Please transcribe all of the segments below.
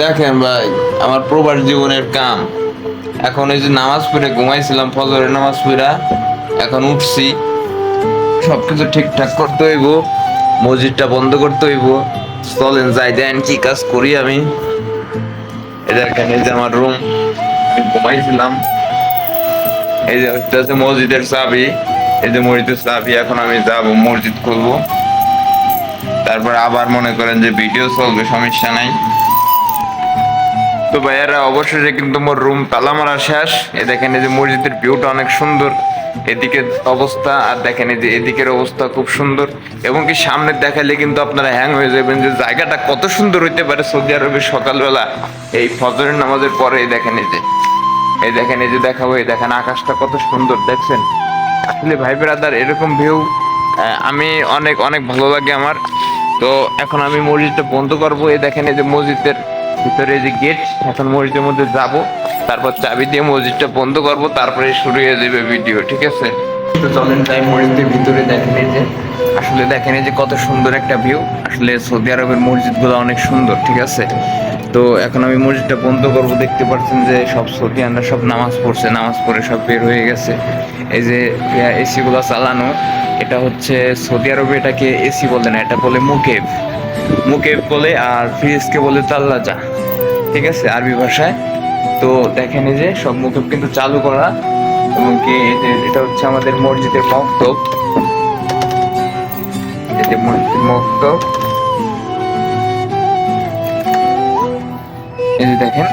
দেখেন ভাই, আমার প্রবাস জীবনের কাম। এখন এই যে নামাজ পড়ে ঘুমাইছিলাম, ফজরের নামাজ পড়া, এখন উঠছি। সবকিছু ঠিকঠাক করতে হইব, মসজিদটা বন্ধ করতে হইব। চলেন যাই, দেন কি কাজ করি আমি। দেখেন, এই যে আমার রুম আমি ঘুমাইছিলাম। এই যে হচ্ছে মসজিদের চাবি, এই যে মসজিদের চাবি, এখন আমি যাব, মসজিদ খুলবো। তারপর আবার মনে করেন যে ভিডিও চলবে, সমস্যা নাই। তো ভাইয়ারা, অবশেষে কিন্তু মোর রুম তালা মারা শেষ। এ দেখেন এই যে মসজিদের ভিউটা অনেক সুন্দর। এদিকে অবস্থা, আর দেখেন এই যে এদিকের অবস্থা খুব সুন্দর। এবং কি সামনে দেখালে কিন্তু আপনারা হ্যাং হয়ে যাবেন যে জায়গাটা কত সুন্দর হইতে পারে সৌদি আরবের সকালবেলা। এই ফজরের নামাজের পরে এই দেখেন এই যে, এই দেখেন এই যে দেখাবো, এই দেখেন আকাশটা কত সুন্দর, দেখছেন? আসলে ভাই ব্রাদার এরকম ভিউ আমি অনেক অনেক ভালো লাগে আমার। তো এখন আমি মসজিদটা বন্ধ করব। এই দেখেন, এই যে মসজিদের ভিতরে যে গেট এখন মসজিদের মধ্যে যাব। তারপর চাবি দিয়ে মসজিদটা বন্ধ করব। তারপরে শুরু হয়ে যাবে ভিডিও ঠিক আছে? তো চলেন তাই মসজিদের ভিতরে, দেখেন যে। আসলে দেখেন এই যে কত সুন্দর একটা ভিউ আসলে সৌদি আরবের মসজিদগুলো অনেক সুন্দর, ঠিক আছে? তো এখন আমি মসজিদটা বন্ধ করব, দেখতে পাচ্ছেন যে সব সৌদি সৌদিয়ানরা সব নামাজ পড়ছে, নামাজ পড়ে সব বের হয়ে গেছে। এই যে এসি গুলো চালানো, এটা হচ্ছে সৌদি আরবে এটাকে এসি বলে না, এটা বলে মুকেব মুকেব বলে আর ফ্রিজকে বলে তাল্লাজা, ঠিক আছে? আরবি ভাষায়। তো দেখেন এই যে সব মুকেব কিন্তু চালু করা এবং কি এটা হচ্ছে আমাদের মসজিদের মক্তব। এটা মসজিদের মক্তব। এই দেখেন।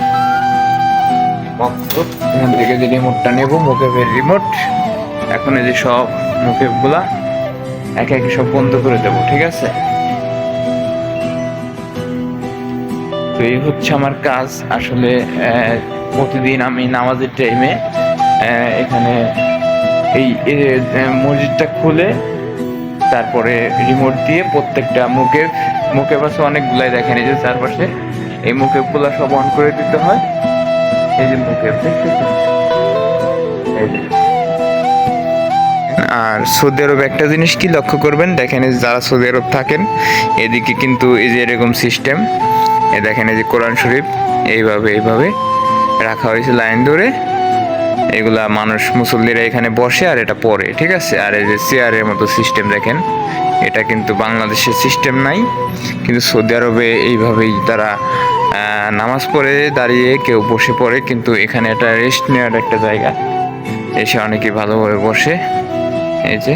এখান থেকে যে রিমোটটা নেব মুকেবের রিমোট এখন এই যে সব মুকেবগুলা, একে একে সব বন্ধ করে দেবো, ঠিক আছে? তো এই হচ্ছে আমার কাজ। আসলে প্রতিদিন আমি নামাজের টাইমে এখানে এই মসজিদটা খুলে, তারপরে রিমোট দিয়ে প্রত্যেকটা মুখে মুখে পাশে অনেকগুলাই দেখেন, এই যে চারপাশে এই মুখে গুলা সব অন করে দিতে হয়। এই যে মুখে আর সৌদি আরব একটা জিনিস কি লক্ষ্য করবেন? দেখেন যারা সৌদি আরব থাকেন, এদিকে কিন্তু এই যে এরকম সিস্টেম এ দেখেন এই যে কোরআন শরীফ, এইভাবে এইভাবে রাখা হয়েছে লাইন ধরে। এগুলা মানুষ, মুসল্লিরা এখানে বসে আর এটা পড়ে, ঠিক আছে? আর এই যে চেয়ারের মতো সিস্টেম দেখেন, এটা কিন্তু বাংলাদেশের সিস্টেম নাই। কিন্তু সৌদি আরবে এইভাবেই তারা নামাজ পড়ে দাঁড়িয়ে কেউ বসে পড়ে, কিন্তু এখানে একটা রেস্ট নেওয়ার একটা জায়গা। এসে অনেকে ভালোভাবে বসে। এই যে।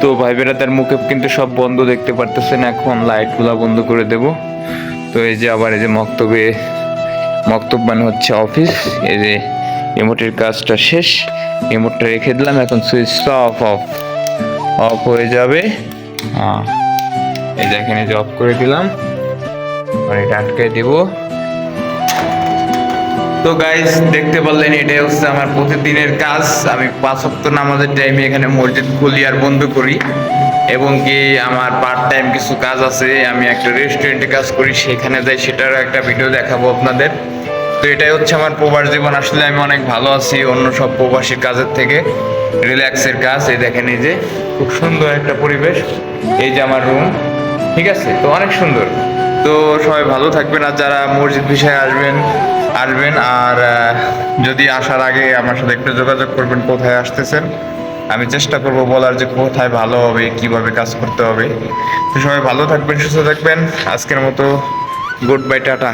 তো ভাই বেড়াতার মুখে কিন্তু সব বন্ধ দেখতে পারতেছেন। এখন লাইটগুলা বন্ধ করে দেব। তো এই যে আবার এই যে মক্তবে মক্তব মানে হচ্ছে অফিস এই যে রিমোটের কাজটা শেষ। রিমোটটা রেখে দিলাম। এখন সুইচটা অফ অফ অফ হয়ে যাবে। হ্যাঁ এই দেখেন এই যে অফ করে দিলাম। আর এটা আটকে দেবো। তো গাইস দেখতে পারলেন, এটাই হচ্ছে আমার প্রতিদিনের কাজ। আমি পাঁচ সপ্তাহ নামাজের টাইমে এখানে মসজিদ খুলি আর বন্ধ করি। এবং কি আমার পার্ট টাইম কিছু কাজ আছে, আমি একটা রেস্টুরেন্টে কাজ করি, সেখানে যাই, সেটার একটা ভিডিও দেখাবো আপনাদের। তো এটাই হচ্ছে আমার প্রবাস জীবন। আসলে আমি অনেক ভালো আছি অন্য সব প্রবাসী কাজের থেকে। রিল্যাক্সের কাজ, এই দেখেন এই যে, খুব সুন্দর একটা পরিবেশ। এই যে আমার রুম ঠিক আছে? তো অনেক সুন্দর। তো সবাই ভালো থাকবেন আর যারা মসজিদ বিষয়ে আসবেন আসবেন আর যদি আসার আগে আমার সাথে একটু যোগাযোগ করবেন কোথায় আসতেছেন, আমি চেষ্টা করব বলার যে কোথায় ভালো হবে, কীভাবে কাজ করতে হবে। তো সবাই ভালো থাকবেন, সুস্থ থাকবেন। আজকের মতো গুড বাই, টাটা।